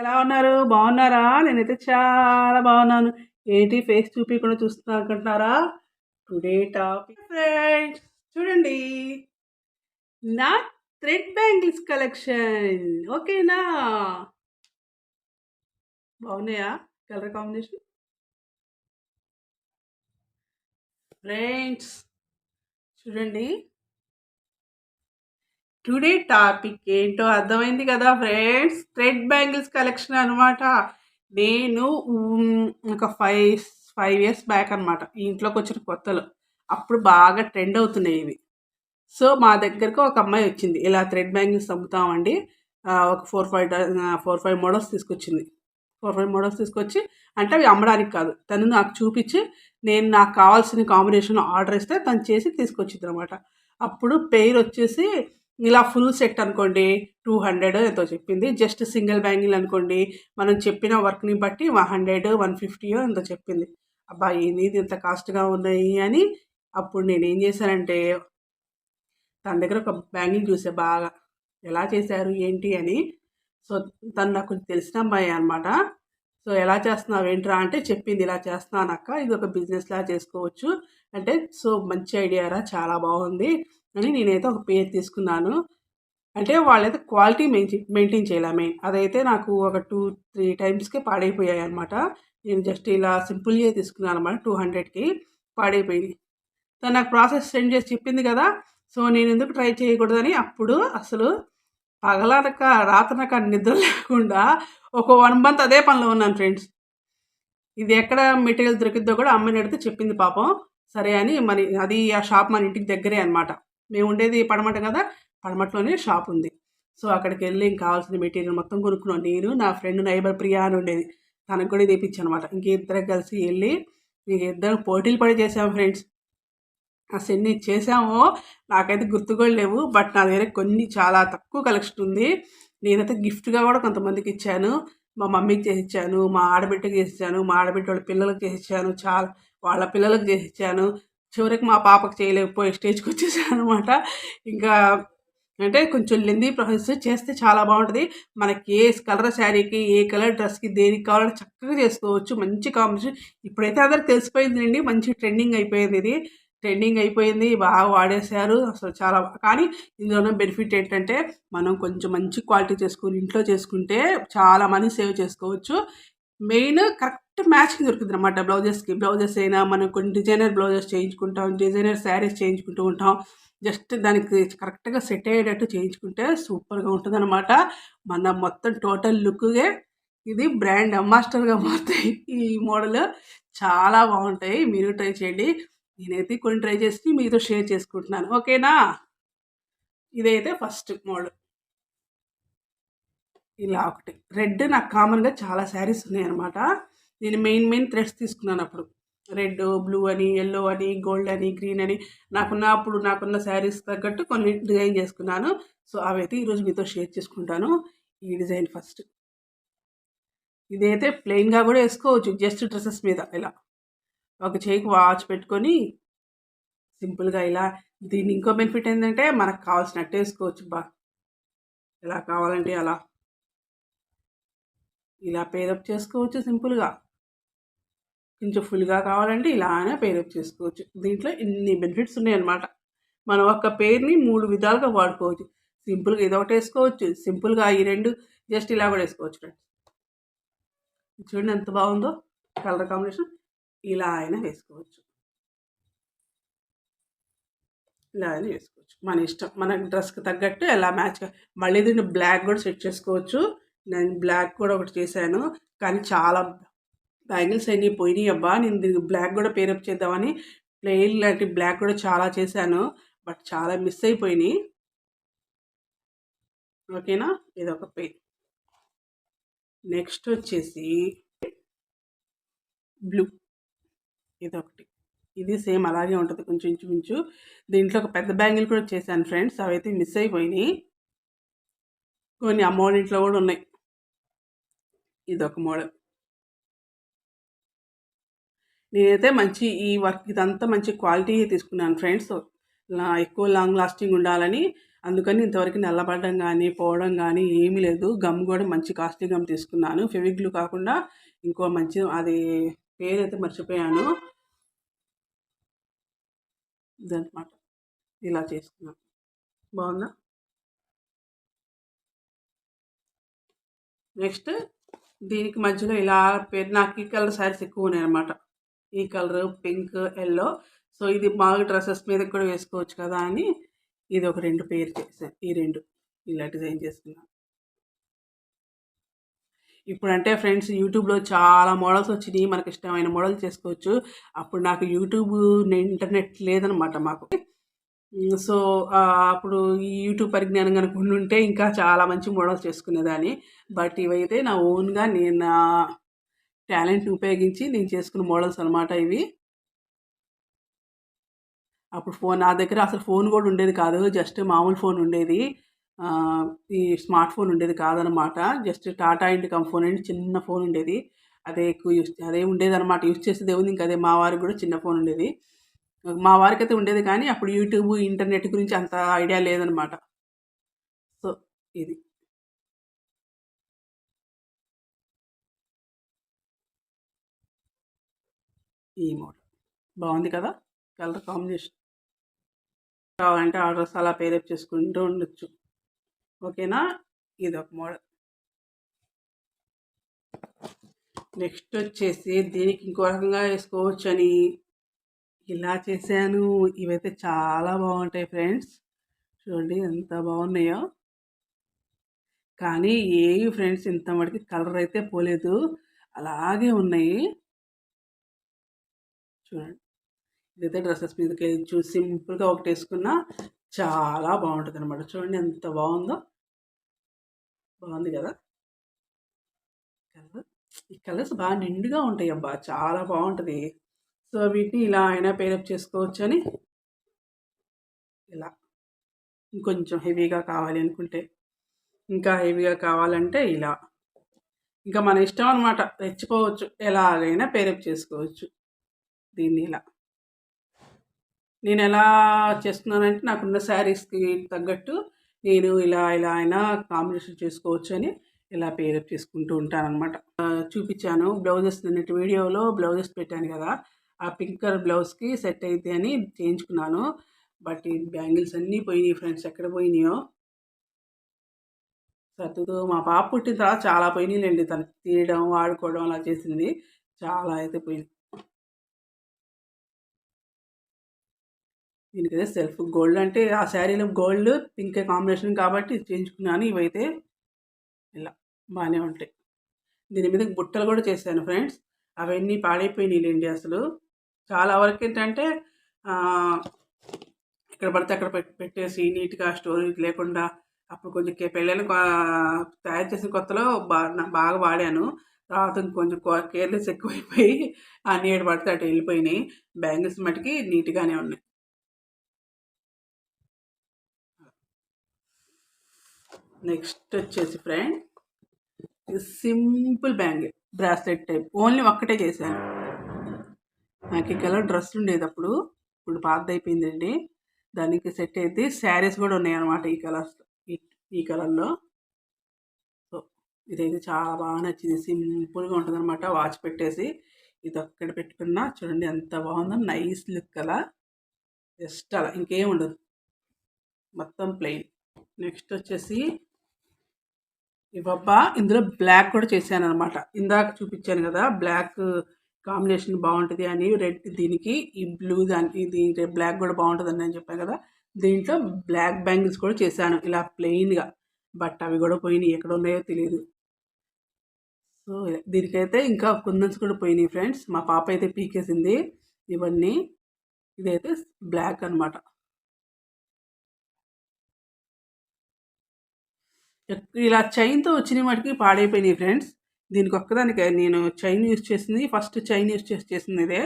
ఎలా ఉన్నారు? బాగున్నారా? నేనైతే చాలా బాగున్నాను. ఏంటి ఫేస్ చూపించకుండా చూస్తున్నా అనుకుంటున్నారా టుడే టాపిక్. ఫ్రెండ్స్ చూడండి. నా థ్రెడ్ బ్యాంగిల్స్ కలెక్షన్. ఓకేనా? బాగున్నాయా? Colour combination? ఫ్రెండ్స్ చూడండి. టుడే టాపిక్ ఏంటో అర్థమైంది కదా ఫ్రెండ్స్? థ్రెడ్ బ్యాంగిల్స్ కలెక్షన్ అనమాట నేను ఒక ఫైవ్ ఫైవ్ ఇయర్స్ బ్యాక్ అనమాట ఇంట్లోకి వచ్చిన కొత్తలో. అప్పుడు బాగా ట్రెండ్ అవుతున్నాయి ఇవి. సో మా దగ్గరకు ఒక అమ్మాయి వచ్చింది. ఇలా థ్రెడ్ బ్యాంగిల్స్ అమ్ముతామండి. ఒక four five four five models తీసుకొచ్చింది. ఫోర్ ఫైవ్ మోడల్స్ తీసుకొచ్చి అంటే అవి అమ్మడానికి కాదు. తను నాకు చూపించి నేను నాకు కావాల్సిన కాంబినేషన్ ఆర్డర్ ఇస్తే తను చేసి తీసుకొచ్చింది అనమాట అప్పుడు పెయిర్ వచ్చేసి ఇలా ఫుల్ సెట్ అనుకోండి టూ హండ్రెడ్ ఎంతో చెప్పింది. జస్ట్ సింగిల్ బ్యాంగిల్ అనుకోండి మనం చెప్పిన వర్క్ని బట్టి వన్ హండ్రెడ్ వన్ ఫిఫ్టీయో ఎంతో చెప్పింది. అబ్బా ఏంది ఇది ఇంత కాస్ట్గా ఉన్నాయి అని అప్పుడు నేను ఏం చేశానంటే తన దగ్గర ఒక బ్యాంగిల్ చూసే బాగా. ఎలా చేశారు ఏంటి అని. సో తను నాకు కొంచెం తెలిసిన అమ్మాయి అనమాట సో ఎలా చేస్తున్నావు ఏంట్రా అంటే చెప్పింది ఇలా చేస్తున్నానక్క ఇది ఒక బిజినెస్ లా చేసుకోవచ్చు. అంటే సో మంచి ఐడియా రా చాలా బాగుంది. అని నేనైతే ఒక పేరు తీసుకున్నాను. అంటే వాళ్ళైతే క్వాలిటీ మెయింటైన్ మెయింటైన్ చేయాలి. మెయిన్ అదైతే నాకు ఒక టూ త్రీ టైమ్స్కి పాడైపోయాయి అనమాట నేను జస్ట్ ఇలా సింపుల్గా తీసుకున్నాను అనమాట టూ హండ్రెడ్కి పాడైపోయింది తను నాకు ప్రాసెస్ సెండ్ చేసి చెప్పింది కదా సో నేను ఎందుకు ట్రై చేయకూడదని అప్పుడు అసలు పగలనక రాత్రనక నిద్ర లేకుండా ఒక వన్ మంత్ అదే పనిలో ఉన్నాను ఫ్రెండ్స్. ఇది ఎక్కడ మెటీరియల్ దొరికిద్దో కూడా అమ్మని అడిగితే చెప్పింది పాపం. సరే అని మరి అది ఆ షాప్ మన ఇంటికి దగ్గరే అనమాట మేము ఉండేది పడమట కదా? పడమటలోనే షాప్ ఉంది. సో అక్కడికి వెళ్ళి ఇంక కావాల్సిన మెటీరియల్ మొత్తం కొనుక్కున్నాను నేను నా ఫ్రెండ్ నైబర్ ప్రియా అని ఉండేది. తనకు కూడా తెప్పించాను అనమాట ఇంక ఇద్దరు కలిసి వెళ్ళి ఇంక ఇద్దరు పోటీలు పడి చేసాము ఫ్రెండ్స్ అసలు ఎన్ని చేసామో నాకైతే గుర్తు కూడా లేవు. బట్ నా దగ్గర కొన్ని చాలా తక్కువ కలెక్షన్ ఉంది. నేనైతే గిఫ్ట్గా కూడా కొంతమందికి ఇచ్చాను. మా మమ్మీకి చేసి ఇచ్చాను. మా ఆడబిడ్డకి చేసి ఇచ్చాను. మా ఆడబిడ్డ వాళ్ళ పిల్లలకి చేసి ఇచ్చాను. చాలా వాళ్ళ పిల్లలకు చేసి ఇచ్చాను. చివరికి మా పాపకు చేయలేకపోయే స్టేజ్కి వచ్చేసాను అనమాట ఇంకా అంటే కొంచెం లెందీ ప్రాసెస్ చేస్తే చాలా బాగుంటుంది. మనకి ఏ కలర్ శారీకి ఏ కలర్ డ్రెస్కి దేనికి కావాలంటే చక్కగా చేసుకోవచ్చు. మంచి కాంబినేషన్. ఇప్పుడైతే అందరికి తెలిసిపోయింది మంచి ట్రెండింగ్ అయిపోయింది ఇది. ట్రెండింగ్ అయిపోయింది బాగా వాడేశారు. అసలు చాలా కానీ ఇందులో బెనిఫిట్ ఏంటంటే మనం కొంచెం మంచి క్వాలిటీ చేసుకుని ఇంట్లో చేసుకుంటే చాలా మనీ సేవ్ చేసుకోవచ్చు. మెయిన్ కరెక్ట్ మ్యాచింగ్ దొరుకుతుంది అనమాట బ్లౌజెస్కి. బ్లౌజెస్ అయినా మనం కొన్ని డిజైనర్ బ్లౌజెస్ చేయించుకుంటాం డిజైనర్ శారీస్ చేయించుకుంటూ ఉంటాం. జస్ట్ దానికి కరెక్ట్గా సెట్ అయ్యేటట్టు చేయించుకుంటే సూపర్గా ఉంటుంది అనమాట మన మొత్తం టోటల్ లుక్గే ఇది బ్రాండ్ అంబాసిడర్గా మారుతాయి ఈ మోడల్. చాలా బాగుంటాయి. మీరు ట్రై చేయండి. నేనైతే కొన్ని ట్రై చేసి మీతో షేర్ చేసుకుంటున్నాను. ఓకేనా? ఇదైతే ఫస్ట్ మోడల్. ఇలా ఒకటి. రెడ్ నాకు కామన్గా చాలా శారీస్ ఉన్నాయన్నమాట. నేను మెయిన్ మెయిన్ థ్రెడ్స్ తీసుకున్నాను అప్పుడు. రెడ్ బ్లూ అని ఎల్లో అని గోల్డ్ అని గ్రీన్ అని నాకున్న అప్పుడు నాకున్న శారీస్ తగ్గట్టు కొన్ని డిజైన్ చేసుకున్నాను. సో అవైతే ఈరోజు మీతో షేర్ చేసుకుంటాను ఈ డిజైన్ ఫస్ట్. ఇదైతే ప్లెయిన్గా కూడా వేసుకోవచ్చు జస్ట్ డ్రెస్సెస్ మీద ఇలా. ఒక చేయికి వాచ్ పెట్టుకొని సింపుల్గా ఇలా. దీని ఇంకో బెనిఫిట్ ఏంటంటే మనకు కావాల్సినట్టు వేసుకోవచ్చు బా. ఎలా కావాలంటే అలా. ఇలా పేరప్ చేసుకోవచ్చు సింపుల్గా. కొంచెం ఫుల్గా కావాలంటే ఇలానే పేరప్ చేసుకోవచ్చు. దీంట్లో ఇన్ని బెనిఫిట్స్ ఉన్నాయన్నమాట. మనం ఒక్క పేరుని మూడు విధాలుగా వాడుకోవచ్చు. సింపుల్గా ఇది ఒకటి వేసుకోవచ్చు. సింపుల్గా ఈ రెండు జస్ట్ ఇలా కూడా వేసుకోవచ్చు ఫ్రెండ్స్ చూడండి ఎంత బాగుందో. కలర్ కాంబినేషన్ ఇలా అయినా వేసుకోవచ్చు. ఇలా అయినా వేసుకోవచ్చు. మన ఇష్టం. మన డ్రెస్కి తగ్గట్టు ఎలా మ్యాచ్గా మళ్ళీ దీన్ని బ్లాక్ కూడా సెట్ చేసుకోవచ్చు. నేను బ్లాక్ కూడా ఒకటి చేశాను. కానీ చాలా బ్యాంగిల్స్ అయినాయి పోయినాయి అబ్బా. నేను దీనికి బ్లాక్ కూడా పేరప్ చేద్దామని ప్లెయిన్ లాంటి బ్లాక్ కూడా చాలా చేశాను. బట్ చాలా మిస్ అయిపోయినాయి. ఓకేనా? ఇది ఒక పెయిన్ నెక్స్ట్ వచ్చేసి బ్లూ. ఇదొకటి ఇది సేమ్ అలాగే ఉంటుంది కొంచెం ఇంచుమించు. దీంట్లో ఒక పెద్ద బ్యాంగిల్ కూడా చేశాను ఫ్రెండ్స్. అవైతే మిస్ అయిపోయినాయి. కొన్ని అమౌంట్ ఇంట్లో కూడా ఉన్నాయి. ఇదొక మోడల్. నేనైతే మంచి ఈ వర్క్ ఇదంతా మంచి క్వాలిటీ తీసుకున్నాను ఫ్రెండ్స్. ఎక్కువ లాంగ్ లాస్టింగ్ ఉండాలని. అందుకని ఇంతవరకు నల్లబడడం కానీ పోవడం కానీ ఏమీ లేదు. గమ్ కూడా మంచి కాస్ట్లీ గమ్ తీసుకున్నాను. ఫెవిగ్లు కాకుండా ఇంకో మంచి అది పేరైతే మర్చిపోయాను. ఇదనమాట ఇలా చేసుకున్నాను. బాగుందా? నెక్స్ట్ దీనికి మధ్యలో ఇలా పేరు నాకు ఈ కలర్ శారీస్ ఎక్కువ ఉన్నాయి అనమాట ఈ కలర్ పింక్ ఎల్లో. సో ఇది బాగా డ్రెస్సెస్ మీద కూడా వేసుకోవచ్చు కదా అని ఇది ఒక రెండు పేరు చేశాను ఈ రెండు. ఇలా డిజైన్ చేసుకున్నాను ఇప్పుడంటే ఫ్రెండ్స్ యూట్యూబ్లో చాలా మోడల్స్ వచ్చినాయి. మనకి ఇష్టమైన మోడల్ చేసుకోవచ్చు. అప్పుడు నాకు యూట్యూబ్ ఇంటర్నెట్ లేదనమాట మాకు. సో అప్పుడు ఈ యూట్యూబ్ పరిజ్ఞానం కనుక ఉంటే ఇంకా చాలా మంచి మోడల్స్ చేసుకునేదాన్ని. బట్ ఇవైతే నా ఓన్గా నేను నా టాలెంట్ని ఉపయోగించి నేను చేసుకున్న మోడల్స్ అనమాట ఇవి. అప్పుడు ఫోన్ నా దగ్గర అసలు ఫోన్ కూడా ఉండేది కాదు. జస్ట్ మామూలు ఫోన్ ఉండేది. ఈ స్మార్ట్ ఫోన్ ఉండేది కాదనమాట జస్ట్ టాటా ఇంటి ఫోన్ అండి చిన్న ఫోన్ ఉండేది. అదే ఎక్కువ యూస్ అదే ఉండేది అనమాట యూస్ చేసేది ఏముంది ఇంకా అదే మా వారికి కూడా చిన్న ఫోన్ ఉండేది. మా వారికి అయితే ఉండేది కానీ అప్పుడు యూట్యూబ్ ఇంటర్నెట్ గురించి అంత ఐడియా లేదనమాట. సో ఇది. ఈ మోడల్. బాగుంది కదా? Colour combination. కావాలంటే ఆర్డర్స్ అలా పేరప్ చేసుకుంటూ ఉండొచ్చు. ఓకేనా? ఇది ఒక మోడల్. నెక్స్ట్ వచ్చేసి దీనికి ఇంకో రకంగా వేసుకోవచ్చు అని ఇలా చేశాను. ఇవైతే చాలా బాగుంటాయి ఫ్రెండ్స్. చూడండి ఎంత బాగున్నాయో. కానీ ఏవి ఫ్రెండ్స్ ఇంత మటుకి కలర్ అయితే పోలేదు. అలాగే ఉన్నాయి. చూడండి. ఇదైతే డ్రెస్సెస్ మీదకి చూసి సింపుల్గా ఒకటి వేసుకున్నా చాలా బాగుంటుంది అనమాట చూడండి ఎంత బాగుందో. బాగుంది కదా. కలర్. ఈ కలర్స్ బాగా నిండుగా ఉంటాయి అబ్బా చాలా బాగుంటుంది. సో వీటిని ఇలా అయినా పేరప్ చేసుకోవచ్చు అని ఇలా ఇంకొంచెం హెవీగా కావాలి అనుకుంటే. ఇంకా హెవీగా కావాలంటే ఇలా. ఇంకా మన ఇష్టం అనమాట తెచ్చుకోవచ్చు. ఎలాగైనా పేరప్ చేసుకోవచ్చు. దీన్ని ఇలా. నేను ఎలా చేస్తున్నానంటే నాకున్న శారీస్కి తగ్గట్టు నేను ఇలా ఇలా అయినా కాంబినేషన్ చేసుకోవచ్చు అని ఇలా పేరప్ చేసుకుంటూ ఉంటానన్నమాట. చూపించాను బ్లౌజెస్ నిన్నటి వీడియోలో బ్లౌజెస్ పెట్టాను కదా. ఆ పింక్ కలర్ బ్లౌజ్కి సెట్ అయితే అని చేయించుకున్నాను. బట్ ఈ బ్యాంగిల్స్ అన్నీ పోయినాయి ఫ్రెండ్స్. ఎక్కడ పోయినాయో? సత్తుతో మా పాప పుట్టిన తర్వాత చాలా పోయినాయిలేండి తను తీయడం వాడుకోవడం అలా చేసింది. చాలా అయితే పోయింది దీనికి అయితే సెల్ఫ్ గోల్డ్ అంటే ఆ శారీలో గోల్డ్ పింక్ కాంబినేషన్ కాబట్టి చేయించుకున్నాను. ఇవైతే ఇలా బాగానే ఉంటాయి. దీని మీద బుట్టలు కూడా చేశాను ఫ్రెండ్స్. అవన్నీ పాడైపోయినాయిలేండి అసలు. చాలా వరకు ఏంటంటే ఇక్కడ పడితే అక్కడ పెట్టేసి నీట్గా స్టోరేజ్ లేకుండా అప్పుడు కొంచెం పెళ్ళని తయారు చేసిన కొత్తలో బాగా వాడాను. తర్వాత కొంచెం కేర్లెస్ ఎక్కువైపోయి ఆ నీడ పడితే అటు వెళ్ళిపోయినాయి. బ్యాంగిల్స్ మటుకి నీట్గానే ఉన్నాయి. నెక్స్ట్ వచ్చేసి friend simple bangle bracelet type. Only ఒక్కటే చేశాను. నాకు ఈ కలర్ డ్రెస్ ఉండేది అప్పుడు ఇప్పుడు పాత అయిపోయిందండి. దానికి సెట్ అయితే శారీస్ కూడా ఉన్నాయి అనమాట ఈ కలర్స్ ఈ కలర్లో. సో ఇదైతే చాలా బాగా నచ్చింది. సింపుల్గా ఉంటుందన్నమాట. వాచ్ పెట్టేసి ఇది ఒక్కడ పెట్టుకున్నా చూడండి ఎంత బాగుందో. నైస్ లుక్ అలా. జస్ట్ అలా ఇంకేం ఉండదు. మొత్తం ప్లెయిన్. నెక్స్ట్ వచ్చేసి ఇవ్వబ్బా ఇందులో బ్లాక్ కూడా చేశాను అనమాట ఇందాక చూపించాను కదా బ్లాక్ కాంబినేషన్ బాగుంటుంది అని రెడ్ దీనికి ఈ బ్లూ దానికి దీనికి బ్లాక్ కూడా బాగుంటుంది అని నేను చెప్పాను కదా. దీంట్లో బ్లాక్ బ్యాంగిల్స్ కూడా చేశాను ఇలా ప్లెయిన్గా. బట్ అవి కూడా పోయినాయి ఎక్కడ ఉన్నాయో తెలియదు సో దీనికైతే ఇంకా కుందన్స్ కూడా పోయినాయి ఫ్రెండ్స్. మా పాప అయితే పీకేసింది ఇవన్నీ. ఇదైతే బ్లాక్ అనమాట ఇలా చైన్తో వచ్చిన వాటికి పాడైపోయినాయి ఫ్రెండ్స్. దీనికి ఒక్కదానికి. నేను చైన్ యూస్ చేసింది ఫస్ట్ చైన్ యూస్ చేసి చేసింది ఇదే.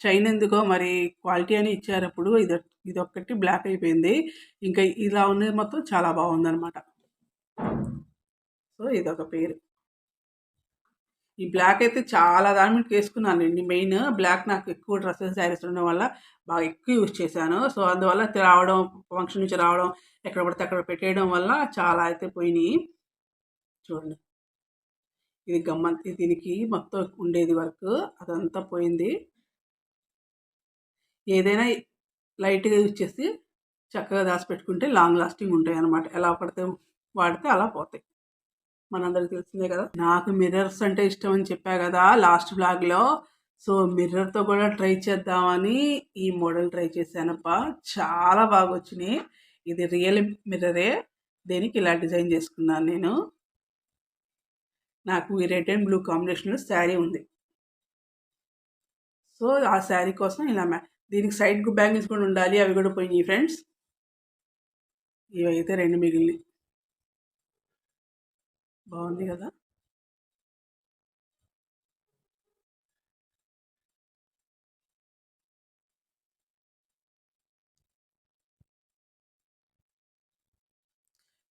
చైన్ ఎందుకో మరి క్వాలిటీ అని ఇచ్చారు అప్పుడు ఇది ఇది ఒక్కటి బ్లాక్ అయిపోయింది. ఇంకా ఇలా ఉన్నది మొత్తం చాలా బాగుందనమాట సో ఇదొక పేరు. ఈ బ్లాక్ అయితే చాలా దాని మీద వేసుకున్నానండి మెయిన్ బ్లాక్ నాకు ఎక్కువ డ్రెస్సెస్ శారీస్ ఉండడం వల్ల బాగా ఎక్కువ యూజ్ చేశాను. సో అందువల్ల రావడం ఫంక్షన్ నుంచి రావడం ఎక్కడ పడితే అక్కడ పెట్టేయడం వల్ల చాలా అయితే పోయినాయి. చూడండి. ఇది గమ్మ దీనికి మొత్తం ఉండేది వర్క్ అదంతా పోయింది. ఏదైనా లైట్గా యూజ్ చేసి చక్కగా దాచిపెట్టుకుంటే లాంగ్ లాస్టింగ్ ఉంటాయి అనమాట ఎలా పడితే వాడితే అలా పోతాయి. మనందరికి తెలిసిందే కదా. నాకు మిర్రర్స్ అంటే ఇష్టం అని చెప్పా కదా లాస్ట్ బ్లాగ్లో సో మిర్రర్తో కూడా ట్రై చేద్దామని ఈ మోడల్ ట్రై చేశానప్ప చాలా బాగా వచ్చినాయి. ఇది రియల్ మిర్రరే. దేనికి ఇలా డిజైన్ చేసుకున్నాను నేను. నాకు ఈ రెడ్ అండ్ బ్లూ కాంబినేషన్లో శారీ ఉంది. సో ఆ శారీ కోసం ఇలా మ్యా దీనికి సైడ్ బ్యాంగిల్స్ కూడా ఉండాలి అవి కూడా పోయినాయి ఫ్రెండ్స్. ఇవైతే రెండు మిగిలినాయి. బాగుంది కదా?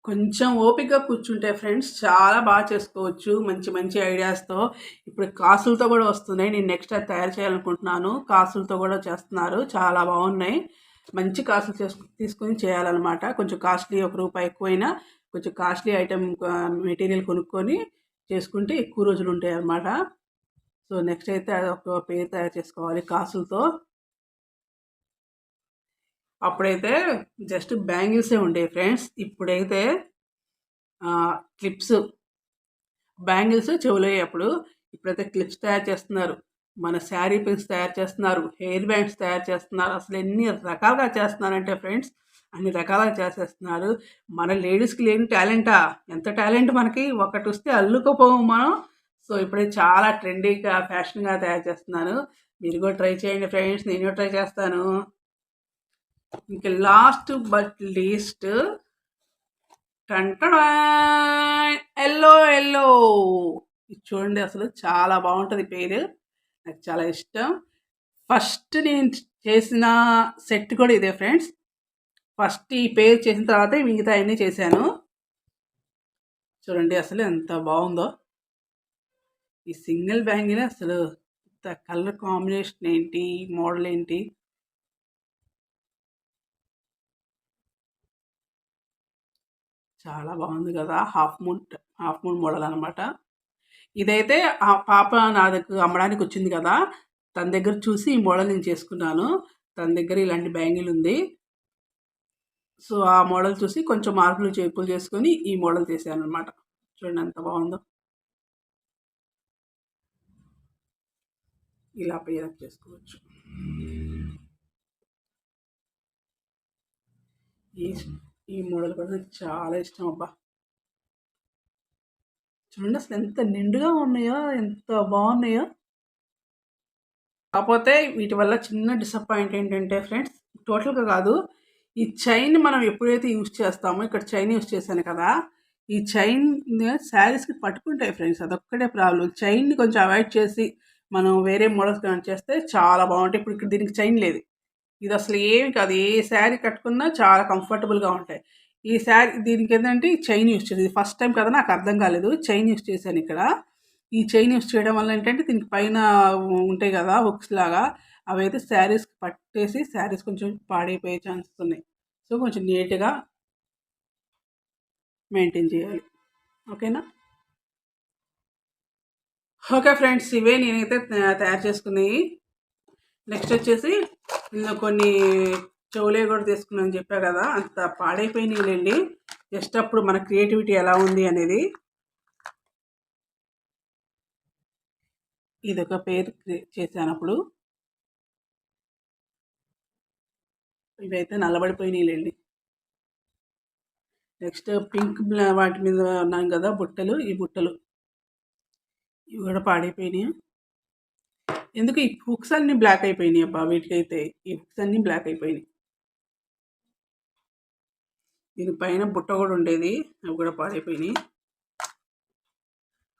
కొంచెం ఓపికగా కూర్చుంటే ఫ్రెండ్స్ చాలా బాగా చేసుకోవచ్చు మంచి మంచి ఐడియాస్తో ఇప్పుడు కాసులతో కూడా వస్తున్నాయి. నేను నెక్స్ట్ అది తయారు చేయాలనుకుంటున్నాను. కాసులతో కూడా చేస్తున్నారు. చాలా బాగున్నాయి. మంచి కాసులు చేసుకు తీసుకొని చేయాలన్నమాట. కొంచెం కాస్ట్లీ ఒక రూపాయి ఎక్కువైనా కొంచెం కాస్ట్లీ ఐటెం మెటీరియల్ కొనుక్కొని చేసుకుంటే ఎక్కువ రోజులు ఉంటాయి అన్నమాట సో నెక్స్ట్ అయితే ఒక పేరు తయారు చేసుకోవాలి కాసులతో. అప్పుడైతే జస్ట్ బ్యాంగిల్సే ఉండేవి ఫ్రెండ్స్. ఇప్పుడైతే క్లిప్స్ బ్యాంగిల్స్ చెవులు అప్పుడు. ఇప్పుడైతే క్లిప్స్ తయారు చేస్తున్నారు. మన శారీ పిన్స్ తయారు చేస్తున్నారు. హెయిర్ బ్యాండ్స్ తయారు చేస్తున్నారు. అసలు ఎన్ని రకాలుగా చేస్తున్నారంటే ఫ్రెండ్స్ అన్ని రకాలుగా చేసేస్తున్నారు. మన లేడీస్కి లేని టాలెంటా? ఎంత టాలెంట్ మనకి? ఒకటి వస్తే అల్లుకోపోము మనం. సో ఇప్పుడే చాలా ట్రెండీగా ఫ్యాషన్గా తయారు చేస్తున్నాను మీరు కూడా ట్రై చేయండి ఫ్రెండ్స్. నేను ట్రై చేస్తాను. ఇంక లాస్ట్ బట్ లీస్ట్ టంటడా ఎల్లో ఎల్లో ఇది చూడండి అసలు చాలా బాగుంటుంది పేరు. నాకు చాలా ఇష్టం. ఫస్ట్ నేను చేసిన సెట్ కూడా ఇదే ఫ్రెండ్స్ ఫస్ట్ ఈ పేరు చేసిన తర్వాత మిగతా అన్నీ చేశాను. చూడండి అసలు ఎంత బాగుందో. ఈ సింగిల్ బ్యాంగిల్ అసలు కలర్ కాంబినేషన్ ఏంటి మోడల్ ఏంటి? చాలా బాగుంది కదా. Half moon half moon model అనమాట ఇదైతే ఆ పాప నా దగ్గర అమ్మడానికి వచ్చింది కదా. తన దగ్గర చూసి ఈ మోడల్ నేను చేసుకున్నాను. తన దగ్గర ఇలాంటి బ్యాంగిల్ ఉంది. సో ఆ మోడల్ చూసి కొంచెం మార్పులు చేర్పులు చేసుకొని ఈ మోడల్ చేశాను అనమాట చూడండి ఎంత బాగుందో. ఇలా పేరప్ చేసుకోవచ్చు. ఈ ఈ మోడల్ కూడా నాకు చాలా ఇష్టం అబ్బా. చూడండి అసలు ఎంత నిండుగా ఉన్నాయో ఎంత బాగున్నాయో. కాకపోతే వీటి వల్ల చిన్న డిసప్పాయింట్ ఏంటంటే ఫ్రెండ్స్ టోటల్గా కాదు ఈ చైన్ మనం ఎప్పుడైతే యూజ్ చేస్తామో ఇక్కడ చైన్ యూజ్ చేశాను కదా ఈ చైన్ శారీస్కి పట్టుకుంటాయి ఫ్రెండ్స్ అదొక్కటే ప్రాబ్లం. చైన్ని కొంచెం అవాయిడ్ చేసి మనం వేరే మోడల్స్ కానీ చేస్తే చాలా బాగుంటాయి. ఇప్పుడు ఇక్కడ దీనికి చైన్ లేదు. ఇది అసలు ఏమి కాదు. ఏ శారీ కట్టుకున్నా చాలా కంఫర్టబుల్గా ఉంటాయి. ఈ శారీ దీనికి ఏంటంటే చైన్ యూస్ చేసేది. ఫస్ట్ టైం కదా నాకు అర్థం కాలేదు. చైన్ యూస్ చేశాను ఇక్కడ. ఈ చైన్ యూస్ చేయడం వల్ల ఏంటంటే దీనికి పైన ఉంటాయి కదా హుక్స్ లాగా. అవైతే శారీస్ పట్టేసి శారీస్ కొంచెం పాడైపోయే ఛాన్సెస్ ఉన్నాయి. సో కొంచెం నీట్గా మెయింటైన్ చేయాలి. ఓకేనా? ఓకే ఫ్రెండ్స్ ఇవే నేనైతే తయారు చేసుకున్నాయి నెక్స్ట్ వచ్చేసి నేను కొన్ని చెవులే కూడా తీసుకున్నాను చెప్పా కదా అంత పాడైపోయినాయిలేండి. జస్ట్ అప్పుడు మన క్రియేటివిటీ ఎలా ఉంది అనేది. ఇది ఒక పేరు చేశాను అప్పుడు. ఇవైతే నల్లబడిపోయినాయిలేండి. నెక్స్ట్ పింక్ వాటి మీద ఉన్నాం కదా బుట్టలు ఈ బుట్టలు. ఇవి కూడా పాడైపోయినాయి. ఎందుకు ఈ హుక్స్ అన్నీ బ్లాక్ అయిపోయినాయి అబ్బా? వీటికైతే ఈ హుక్స్ అన్నీ బ్లాక్ అయిపోయినాయి. దీని పైన బుట్ట కూడా ఉండేది. అవి కూడా పాడైపోయినాయి.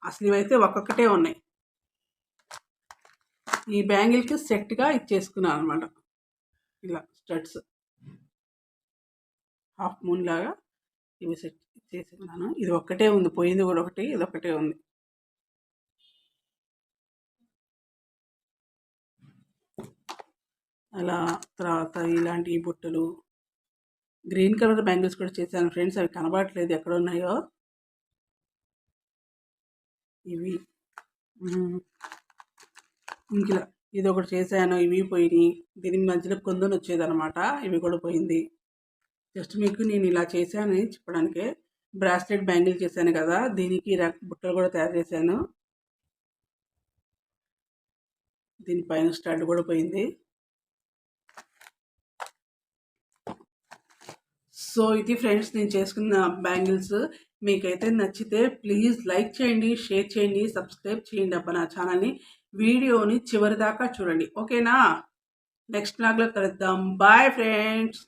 అసలు ఇవైతే ఒక్కొక్కటే ఉన్నాయి. ఈ బ్యాంగిల్కి సెట్గా ఇచ్చేసుకున్నాను అనమాట ఇలా స్టడ్స్ హాఫ్ మూన్ లాగా ఇవి సెట్ చేసుకున్నాను ఇది ఒక్కటే ఉంది. పోయింది కూడా ఒకటి ఇది ఒకటే ఉంది. అలా తర్వాత ఇలాంటి బుట్టలు. గ్రీన్ కలర్ బ్యాంగిల్స్ కూడా చేశాను ఫ్రెండ్స్ అవి కనబడట్లేదు ఎక్కడ ఉన్నాయో. ఇవి. ఇంకా ఇది ఒకటి చేశాను ఇవి పోయినాయి. దీని మధ్యలో కొందని వచ్చేదనమాట ఇవి కూడా పోయింది. జస్ట్ మీకు నేను ఇలా చేశాను చెప్పడానికే. బ్రాస్లెట్ బ్యాంగిల్ చేశాను కదా దీనికి బుట్టలు కూడా తయారు చేశాను. దీనిపైన స్టడ్ కూడా పోయింది. సో ఇది ఫ్రెండ్స్ నేను చేసుకున్న బ్యాంగిల్స్. మీకైతే నచ్చితే ప్లీజ్ లైక్ చేయండి షేర్ చేయండి సబ్స్క్రైబ్ చేయండి అబ్బా నా ఛానల్ని. వీడియోని చివరి దాకా చూడండి. ఓకేనా? నెక్స్ట్ బ్లాగ్లో కలుద్దాం. Bye friends.